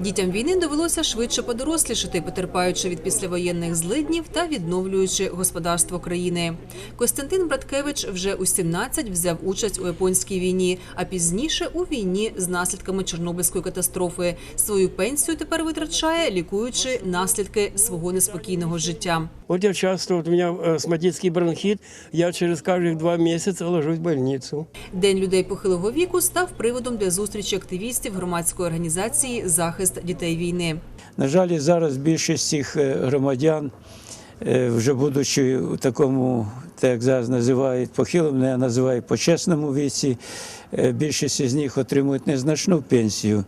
Дітям війни довелося швидше подорослішати, потерпаючи від післявоєнних злиднів та відновлюючи господарство країни. Костянтин Браткевич вже у 17 взяв участь у японській війні, а пізніше у війні з наслідками Чорнобильської катастрофи. Свою пенсію тепер витрачає, лікуючи наслідки свого неспокійного життя. Вот я часто, вот у меня э, астматический бронхит, я через кожних два місяці ложусь в больницю. День людей похилого віку став приводом для зустрічі активістів громадської організації Захист дітей війни. На жаль, зараз більшість цих е, громадян, е, вже будучи у такому, так як зараз називають похилому, я називаю почесному віці, е, більшість з них отримують незначну пенсію,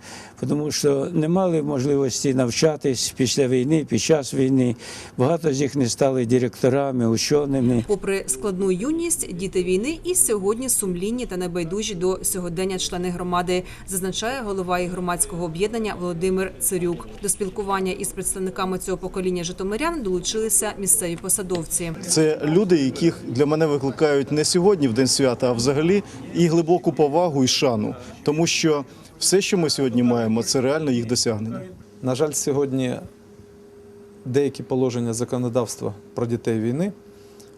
тому що не мали можливості навчатись після війни, під час війни. Багато з них не стали директорами, ученими. Попри складну юність, діти війни і сьогодні сумлінні та небайдужі до сьогодення члени громади, зазначає голова і громадського об'єднання Володимир Цирюк. До спілкування із представниками цього покоління житомирян долучилися місцеві посадовці. Це люди, яких для мене викликають не сьогодні в день свята, а взагалі і глибоку повагу і шану, тому що все, що ми сьогодні маємо, це реально їх досягнення. На жаль, сьогодні деякі положення законодавства про дітей війни,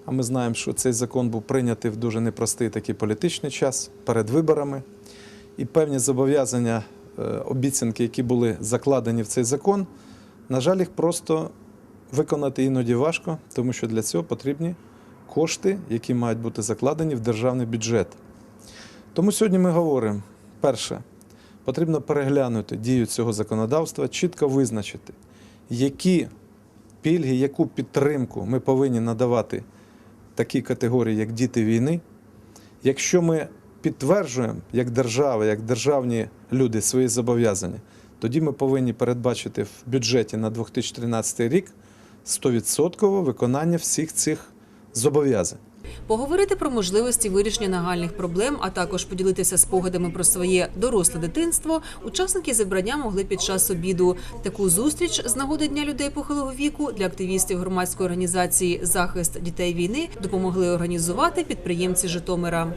а ми знаємо, що цей закон був прийнятий в дуже непростий такий політичний час перед виборами. І певні зобов'язання, е, обіцянки, які були закладені в цей закон, на жаль, їх просто виконати іноді важко, тому що для цього потрібні кошти, які мають бути закладені в державний бюджет. Тому сьогодні ми говоримо: перше, потрібно переглянути дію цього законодавства, чітко визначити, які пільги, яку підтримку ми повинні надавати такій категорії, як діти війни. Якщо ми підтверджуємо як держава, як державні люди свої зобов'язання, тоді ми повинні передбачити в бюджеті на 2013 рік 100% виконання всіх цих зобов'язань. Поговорити про можливості вирішення нагальних проблем, а також поділитися спогадами про своє доросле дитинство. Учасники зібрання могли під час обіду. Таку зустріч з нагоди дня людей похилого віку для активістів громадської організації Захист дітей війни допомогли організувати підприємці Житомира.